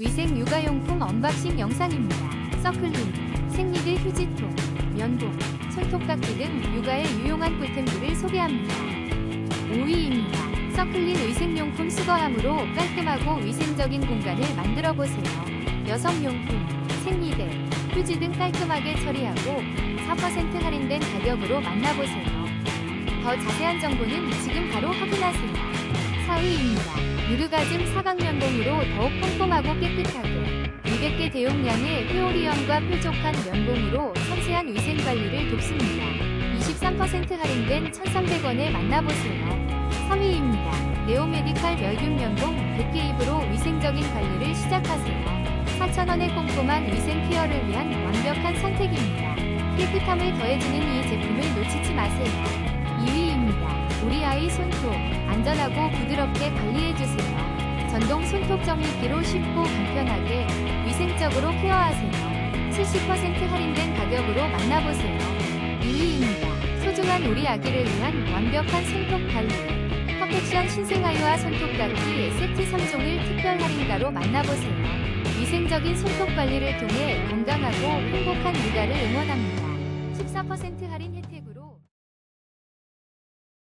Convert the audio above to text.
위생 육아용품 언박싱 영상입니다. 서클린, 생리대 휴지통, 면봉, 손톱깎이 등 육아에 유용한 꿀템들을 소개합니다. 5위입니다. 서클린 의생용품 수거함으로 깔끔하고 위생적인 공간을 만들어 보세요. 여성용품, 생리대, 휴지 등 깔끔하게 처리하고 4% 할인된 가격으로 만나보세요. 더 자세한 정보는 지금 바로 확인하세요. 4위입니다. 누르가즘 사각면봉으로 더욱 꼼꼼하고 깨끗하게 200개 대용량의 페오리언과 뾰족한 면봉으로 섬세한 위생관리를 돕습니다. 23% 할인된 1,300원에 만나보세요. 3위입니다. 네오메디칼 멸균 면봉 100개 입으로 위생적인 관리를 시작하세요. 4,000원의 꼼꼼한 위생 케어를 위한 완벽한 선택입니다. 깨끗함을 더해주는 이 제품을 놓치지 마세요. 2위입니다. 우리 아이 손톱 안전하고 부드럽게 관리해주세요. 전동 손톱 정리기로 쉽고 간편하게 위생적으로 케어하세요. 70% 할인된 가격으로 만나보세요. 1위입니다. 소중한 우리 아기를 위한 완벽한 손톱 관리. 퍼펙션 신생아유아 손톱깎이 세트 3종을 특별 할인가로 만나보세요. 위생적인 손톱 관리를 통해 건강하고 행복한 육아를 응원합니다. 14% 할인